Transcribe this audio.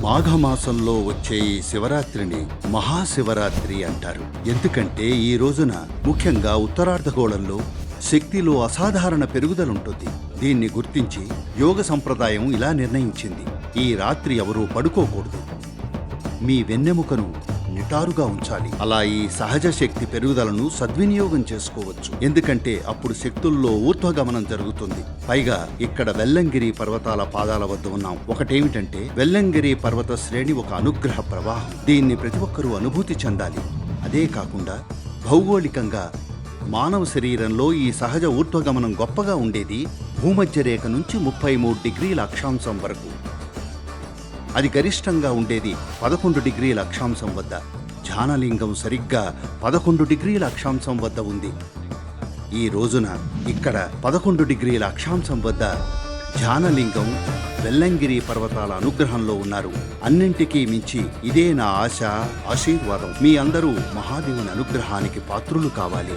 మాఘమాసంలో వచ్చే ఈ శివరాత్రిని మహాశివరాత్రి అంటారు. ఎందుకంటే ఈ రోజున ముఖ్యంగా ఉత్తరార్ధగోళంలో శక్తిలో అసాధారణ పెరుగుదలుంటుంది. దీన్ని గుర్తించి యోగ సంప్రదాయం ఇలా నిర్ణయించింది. ఈ రాత్రి ఎవరూ పడుకోకూడదు. మీ వెన్నెముకను నిటారుగా ఉంచాలి. అలా ఈ సహజ శక్తి పెరుగుదలను సద్వినియోగం చేసుకోవచ్చు. ఎందుకంటే అప్పుడు శక్తుల్లో ఊర్ధ్వగమనం జరుగుతుంది. పైగా ఇక్కడ వెల్లంగిరి పర్వతాల పాదాల వద్ద ఉన్నాం. ఒకటేమిటంటే వెల్లంగిరి పర్వత శ్రేణి ఒక అనుగ్రహ ప్రవాహం. దీన్ని ప్రతి ఒక్కరూ అనుభూతి చెందాలి. అదే కాకుండా భౌగోళికంగా మానవ శరీరంలో ఈ సహజ ఊర్ధ్వగమనం గొప్పగా ఉండేది భూమధ్య రేఖ నుంచి ముప్పై మూడు డిగ్రీల అక్షాంశం వరకు. అది గరిష్టంగా ఉండేది పదకొండు డిగ్రీల అక్షాంశం వద్ద. ధ్యానలింగం సరిగ్గా పదకొండు డిగ్రీల అక్షాంశం వద్ద ఉంది. ఈ రోజున ఇక్కడ పదకొండు డిగ్రీల అక్షాంశం వద్ద ధ్యానలింగం వెల్లంగిరి పర్వతాల అనుగ్రహంలో ఉన్నారు. అన్నింటికీ మించి ఇదే నా ఆశ ఆశీర్వాదం. మీ అందరూ మహాదేవుని అనుగ్రహానికి పాత్రులు కావాలి.